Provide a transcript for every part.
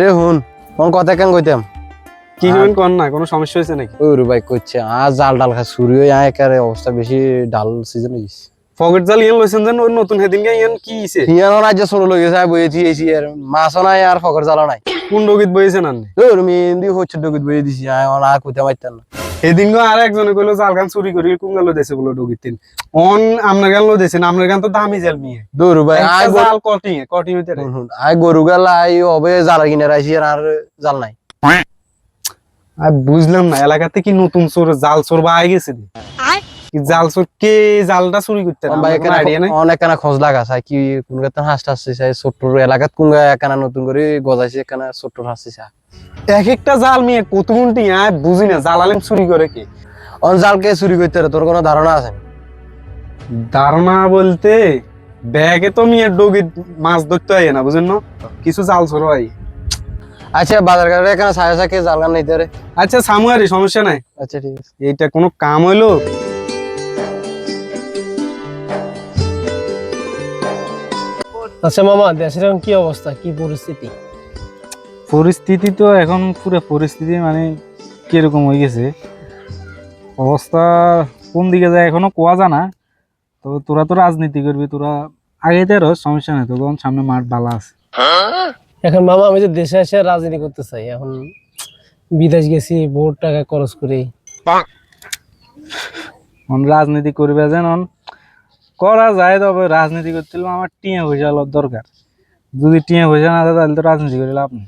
রে হুন কোন কথা কেন কইতাম? কি করবেন কর না কোনো সমস্যা হয়েছে নাকি? ওই ভাই কইছে আর জাল ডাল খা শুরু হয়ে আয় একারে অবস্থা বেশি ডাল সিজন হইছে। পকেট জাল ইয়ান লইছেন জান ওই নতুন হেদিনকে ইয়ান কি হইছে? ইয়ান নাই যে ছোট লগে যায় বইয়ে দিয়েছি আর মাছও নাই আর ফকর জাল নাই। কোন ডগিত বইছেন আননি? তোর মেহেন্দি হচ্ছে ডগিত বইয়ে দিছি আয় আর কইতে পারতাম না। সেদিন গো আর একজনে কইলো জাল গান চুরি করি কোন গেল দেশে বলো ডগিত তিন। অন আপনার গান লো দেছেন আপনার গান তো দামি জাল মিয়ে দৌড়ু ভাই আই জাল কটিং এ কটিং হইতে রে হুন গরু গাল আই হবে জালা কিনে রাইছি আর আর জাল নাই। আর বুঝলাম না এলাকাতে কি নতুন চোর জাল চোর বা আই গেছে জাল চোর কে জালটা চুরি করতে খোঁজ লাগা চাই কি কোন এলাকাত কোন নতুন করে গজাইছে এক একটা জাল মিয়ে কত আয় বুঝি না জাল আলেম চুরি করে কি? অন জালকে চুরি করতে তোর কোনো ধারণা আছে? ধারণা বলতে ব্যাগে তো মিয়ে ডগিত মাছ ধরতে হয় না বুঝেন না? কিছু জাল চোর হয়। আচ্ছা বাজার ঘাটে এখানে ছায়া ছাকে জাল গান নিতে আচ্ছা সামুয়ারি সমস্যা নাই। আচ্ছা ঠিক আছে। এইটা কোনো কাম হইল? আচ্ছা মামা দেশের এখন কি অবস্থা? কি পরিস্থিতি? পরিস্থিতি তো এখন পুরো পরিস্থিতি মানে কীরকম হয়ে গেছে। অবস্থা কোন দিকে যায় এখনও কোয়া জানা তো তোরা তো রাজনীতি করবি তোরা আগেতে রস সমস্যা নেই তো তখন সামনে মাঠ বালা আছে। এখন মামা আমি যে দেশে এসে রাজনীতি করতে চাই এখন বিদেশ গেছি বহুত টাকা খরচ করে। রাজনীতি করবে যেন করা যায়, তবে রাজনীতি করতে হলে আমার টিয়া পয়সা দরকার। যদি টিয়া পয়সা না থাকে তাহলে তো রাজনীতি করে লাভ নেই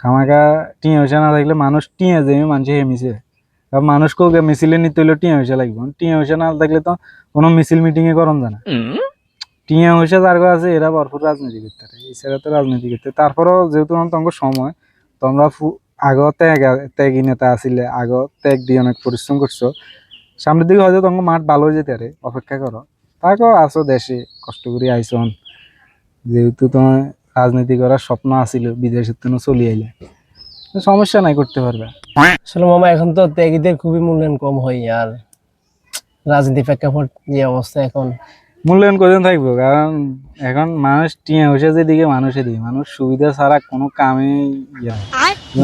খামাকা টিয়া পয়সা না থাকলে মানুষ টিয়া জমে মানুষ হেমিছে কারণ মানুষকেও মিছিলে নিতে হলে টিয়া পয়সা লাগবে। টিয়া পয়সা না থাকলে তো কোনো মিছিল মিটিং এ করন জানা টিয়া পয়সা যার আছে, এরা ভরপুর রাজনীতি করতে এছাড়া তো রাজনীতি করতে তারপরেও যেহেতু তোমার সময়, তোমরা আগেও ত্যাগ ত্যাগী নেতা আসিলে, আগেও ত্যাগ দিয়ে অনেক পরিশ্রম করছ। সামনের দিকে হয়তো তোমার মাঠ ভালো হয়ে যেতে পারে অপেক্ষা করো। তাকেও আসো দেশে কষ্ট করে আইসন। যেহেতু তোমার রাজনীতি করার স্বপ্ন আসিল বিদেশের জন্য চলে আইলে। সমস্যা নাই করতে পারবে। আসলে মামা এখন তো ত্যাগীদের খুবই মূল্যায়ন কম হয় আর রাজনীতি প্রেক্ষাপট যে অবস্থা এখন। মূল্যায়ন করে থাকব? কারণ এখন মানুষ টিয়া হয়েছে যেদিকে মানুষের দিকে মানুষ সুবিধা ছাড়া কোনো কামে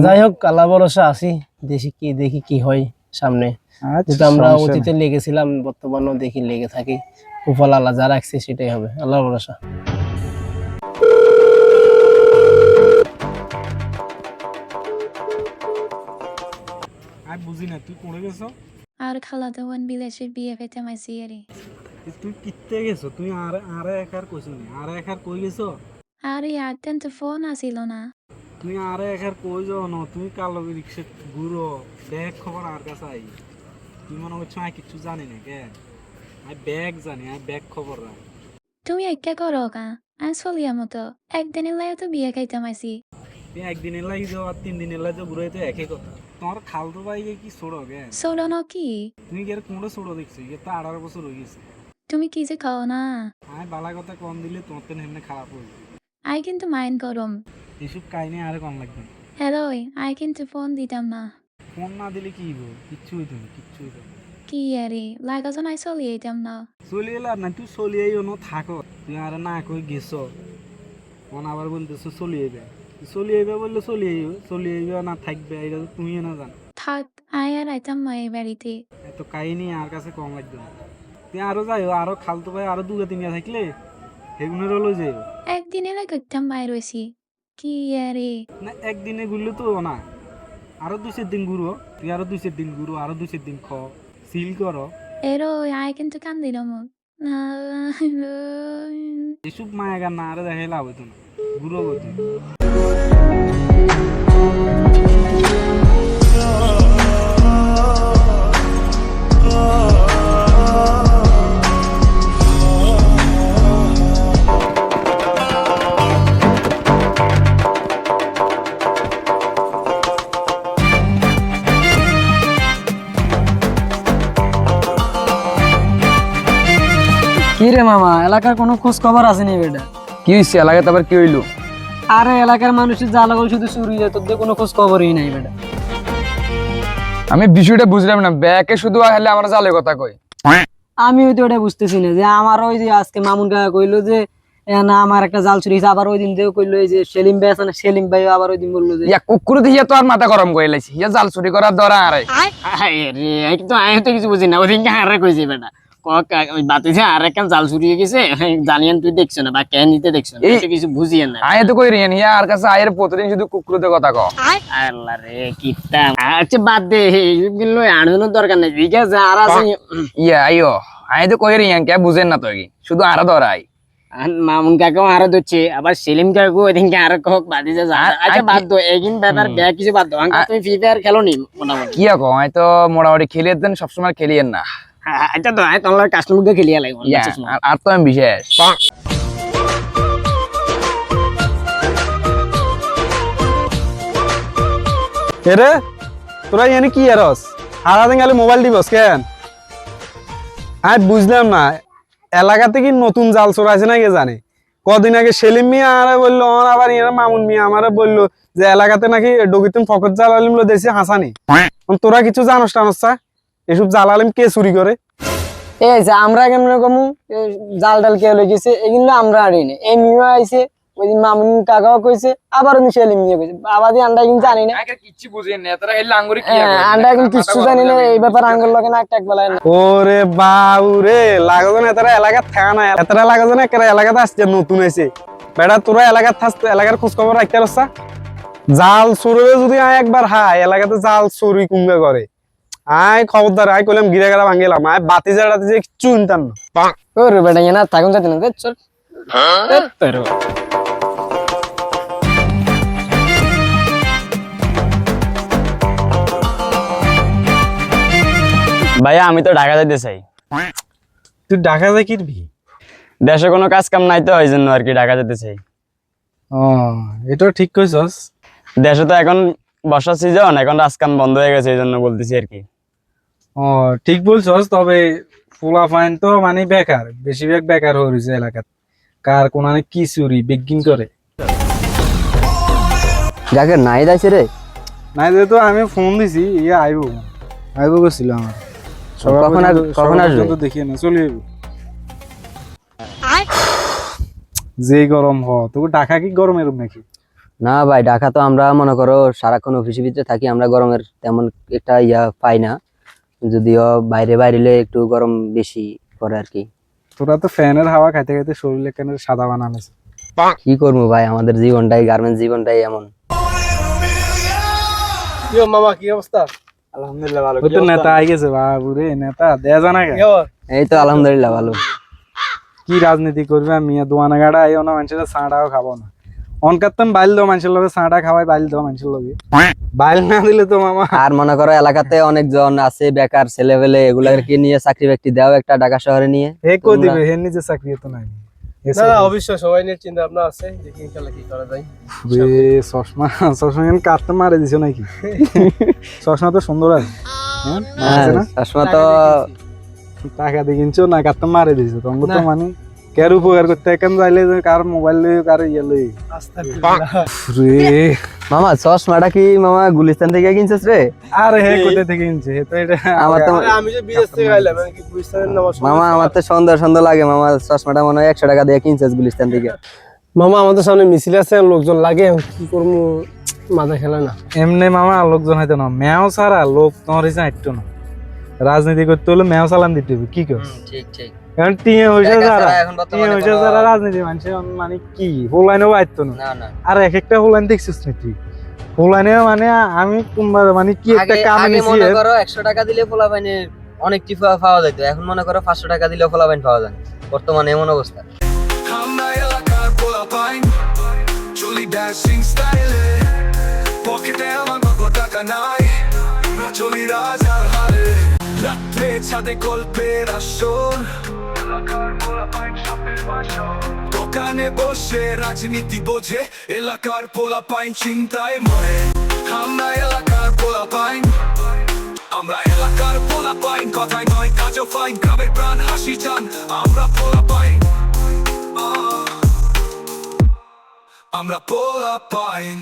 যাই হোক কালা ভরসা আছি। দেখি কি দেখি কি হয় সামনে। আচ্ছা, যেহেতু আমরা অতীতে লেগেছিলাম বর্তমানেও দেখি লেগে থাকি। কুফল আল্লাহ যা রাখছে সেটাই হবে। আল্লাহ ভরসা। নেই। আমি বুঝি না তুই পড়ে গেছো? আর খালাতো বোন বিদেশে বিয়ে পেতে তুই কিত্তে গেছো? তুই আর আর একার কইছো নি আর একার কই গেছো? আর ইয়ার তো ফোন আসিল না। তুই আর একার কই যাও না তুই কালো রিক্সা ঘুরো ব্যাগ খবর আর কাছে আই। তুই মনে করছ আমি কিছু জানি না কে? আমি ব্যাগ জানি আমি ব্যাগ খবর রাখ। তুমি একা করো কা আমি চলিয়া মতো একদিনের লাগে তো বিয়ে খাইতে মাইছি তুই একদিনের লাগি যাও আর তিন দিনের লাগে যাও ঘুরে তো একই কথা। তোমার খালতো ভাই কি ছোড়ো কে? চলো কি? তুমি কি আর কোনটা ছোড়ো দেখছ? ইয়ে তো আঠারো বছর হয়ে গেছে। তুমি কি যে খাও না? আমি বালা কথা কম দিলে তোমার তো হেমনে খারাপ হয়ে আই কিন্তু মাইন্ড করম এসব কাহিনী আর কম লাগবে না। হ্যালো আই কিন্তু ফোন দিতাম না। ফোন না দিলে কি হইব? কিচ্ছু হইতো না কিচ্ছু হইতো না। কি আরে লাগাজন আই চলি দিতাম না। চলি এলাম না তুই চলিয়েও না থাকো। তুই আর না কই গেছ? মন আবার বলতেছো চলিয়ে যাবে চলিয়ে যাবে বললে চলিয়ে যাবে চলিয়ে যাবে না থাকবে এটা তো তুমি না জান। থাক আই আর আইতাম না এই বাড়িতে। এত কাহিনী আর কাছে কম লাগবে না। তুই আরও যাইও আরও খালতো ভাই আরও দুগা তিনটা থাকলে সেগুনেরও লই যাইও। একদিনের লাগে করতাম বাইর হয়েছি কি আরে। না একদিনে ঘুরলে তো না। আরও দুই চার দিন ঘুরো। তুই আরও দুই চার দিন ঘুরো আরও দুই চার দিন খ। সিল করো। এরো আয় কিন্তু কান্দিলাম না এসব মায়া গান না আরে দেখাই লাভ হতো না। ঘুরো কি রে মামা এলাকার কোনো খোঁজ খবর আসেনি বেটা? কি হইছে? এলাকাতে আবার কি হইল? আরে এলাকার মানুষের যা লাগল শুধু চুরি যায় তোদের কোনো খোঁজ খবরই নাই বেটা। আমি বিষয়টা বুঝলাম না ব্যাকে শুধু হলে আমার জালে কথা কই আমি হয়তো ওটা বুঝতেছি না যে আমার ওই যে আজকে মামুন কাকা কইলো যে না আমার একটা জাল চুরি হয়েছে আবার ওই দিন থেকে কইলো এই যে সেলিম ভাই আছে না সেলিম ভাই আবার ওই দিন বলল যে ইয়া কুকুর দিয়ে তো আর মাথা গরম করে লাইছি। ইয়া জাল চুরি করার দরা আরে রে কিন্তু আমি তো কিছু বুঝি না ওদিনকে আরে কইছি বেটা। বাতিছে আর জাল গেছে। জানিয়ান তুই দেখছ না বা কেন নিতে দেখছ না তুই কিছু বুঝিয়ে না আয় তো কই রিয়ান আর কাছে আয়ের প্রতিদিন শুধু কুকুরতে কথা কও। আল্লাহ রে কিতা আচ্ছা বাদ দে এগুলো আনানোর দরকার নেই। ঠিক আছে আর আছে ইয়া আইও আয় তো কই রিয়ান কে বুঝেন না তো কি? শুধু আরও আর মামুন কাকাও আরও ধরছে আবার সেলিম কাকু ওইদিনকে আরও কক বাদিছে যা আচ্ছা বাদ দো এগিন ব্যাপার ব্যাগ কিছু বাদ দো আঙ্কা তুমি ফ্রি ফায়ার খেলো নি মোটামুটি? কি কো আয় তো মোটামুটি খেলিয়ে দেন সবসময় খেলিয়েন না। আচ্ছা তো আয় তোমার কাস্টমারকে খেলিয়া লাগবে আর- তো আমি বিশেষ। এরে তোরা এনে কি এরস? সারাদিন খালি মোবাইল দিবস কেন? আমি বুঝলাম না। এলাকাতে কি নতুন জাল চোর আছে না কে জানে? কদিন আগে সেলিম মিয়া আরে বলল আমার আবার এরা মামুন মিয়া আমারে বলল যে এলাকাতে নাকি ডকিতুম ফকর জাল আলিম লো দেশে হাসানি। তোরা কিছু জানোস টানোস চা? এসব জাল আলিম কে চুরি করে? এই যে আমরা কেমন কমু? এই জাল টাল কে লই গেছে এগুলো আমরা আড়ি না এই মিয়া আইছে ওই দিন মামুন কাকাও কইছে আবার ওই দিন সেলিম মিয়া কইছে দিয়ে আন্ডা কিন্তু জানি না। কিচ্ছু বুঝেন না তারা হেলে আঙ্গুরি হ্যাঁ, আন্ডা এখন কিচ্ছু জানি না এই ব্যাপার আঙ্গুল লগে না একটা বেলায় না। ওরে না এতারা এলাকার থাকা না এতারা লাগতো না এলাকাতে আসছে নতুন এসে বেটা তোরা এলাকার থাকতে এলাকার খোঁজ খবর রাখতে পারছা জাল চুরে যদি একবার হাই এলাকাতে জাল চুরি কুম্বে করে। আয় খবরদার আয় কইলাম গিরে গেলা ভাঙ্গিলাম আয় বাতি জাড়াতে যে কিচ্ছু ইনতাম না। ওরে বেটা না থাকুন যাতে না চল। ভাইয়া আমি তো ঢাকা যাইতে চাই। তুই ঢাকা যাই কিরবি? দেশে কোনো কাজ কাম নাই তো ওই জন্য আর কি ঢাকা যেতে চাই। ও এটা ঠিক কইছস। দেশে তো এখন বর্ষার সিজন এখন কাজ কাম বন্ধ হয়ে গেছে এই জন্য বলতেছি আর কি। ও ঠিক বলছস তবে ফুলা ফাইন তো মানে বেকার বেশিরভাগ বেকার হয়ে রয়েছে এলাকাত। কার কোন কি চুরি বিজ্ঞিন করে। যাকে নাই যাইছে রে। নাই তো আমি ফোন দিছি ইয়ে আইব। আইব গেছিল আমার। কখন কখন আসবে? পর্যন্ত দেখিয়ে না চলে যাব যে গরম হ তোকে ঢাকা কি গরম এরম নাকি? না ভাই ঢাকা তো আমরা মনে করো সারাক্ষণ অফিসের ভিতরে থাকি আমরা গরমের তেমন একটা ইয়া পাই না। যদিও বাইরে বাইরে একটু গরম বেশি পড়ে আর কি। তোরা তো ফ্যানের হাওয়া খাইতে খাইতে শরীরে কেন সাদা বানানোছে কি করব ভাই? আমাদের জীবনটাই গার্মেন্টস জীবনটাই এমন। মামা কি অবস্থা? আলহামদুলিল্লাহ ভালো। তো নেতা আই গেছে বাবু রে নেতা দেয়া জানা গে এই তো আলহামদুলিল্লাহ ভালো। কি রাজনীতি করবে? মিয়া দোয়ানা গাড়া আইও না মানুষের চাঁটাও খাব না। অনকাত্তম বাইল দাও মানুষের লগে চাঁটা খাওয়াই বাইল দাও মানুষের লগে। বাইল না দিলে তো মামা। আর মনে করো এলাকাতে অনেকজন আছে বেকার ছেলে পেলে এগুলাকে নিয়ে চাকরি বাকরি দাও একটা ঢাকা শহরে নিয়ে। হে কো দিবে? হে নিজে চাকরি তো নাই। এ না অবশ্যই সবাই নিয়ে চিন্তা ভাবনা আছে দেখি ইনশাল্লাহ কি করা যায়। রে চশমা চশমা কেন কাটতে মারে দিছো নাকি? চশমা তো সুন্দর আছে। হ্যাঁ হ্যাঁ, আছে না? চশমা তো টাকা দিয়ে কিনছো। না কাটতে মারে দিছো। তোমাকে তো মানে কার উপকার করতে কেন যাইলে যে কার মোবাইল লই কার ইয়ে লই? রে। মামা চশমাটা কি মামা গুলিস্তান থেকে কিনছিস রে? আরে হে কোথা থেকে কিনছে? তো এটা আমার তো আমি যে বিদেশ থেকে আইলাম কি মামা আমার তো সুন্দর সুন্দর লাগে মামা চশমাটা মনে হয় একশো টাকা দিয়ে কিনছিস গুলিস্তান থেকে। মামা আমাদের সামনে মিছিল আছে লোকজন লাগে কি করব? মাথা খেলে না। এমনি মামা লোকজন হয়তো না। মেয়াও ছাড়া লোক তোমার হিসেবে একটু না। রাজনীতি করতে হলে মেয়াও চালান দিতে হবে কি কর ঠিক ঠিক। এখন টিয়ে একা যারা। টিয়ে হয়েছে যারা রাজনীতি মানুষের মানে কি? হোলাইনেও আইতো না। আর এক একটা হোলাইন দেখছিস না তুই? হোলাইনে মানে আমি কোনবার মানে কি একটা কাম নিছি মনে করো একশো টাকা দিলে পোলাপাইনে অনেক টিপা পাওয়া যেত এখন মনে করো পাঁচশো টাকা দিলেও পোলাপাইন পাওয়া যায় বর্তমানে এমন অবস্থা। আমরা এলাকার পোলাপাইন চলি ড্যাশিং স্টাইলে পকেটে আমার নগদ টাকা নাই চলি রাজার হালে। রাত্রে ছাদে গল্পের আসর দোকানে বসে রাজনীতি বোঝে, এলাকার পোলাপাইন চিন্তায় মরে। আমরা এলাকার পোলাপাইন। আমরা এলাকার পোলাপাইন, কথায় নয়, কাজও ফাইন গ্রামের প্রাণ হাসি যান আমরা পোলাপাইন। আমরা পোলা পাইন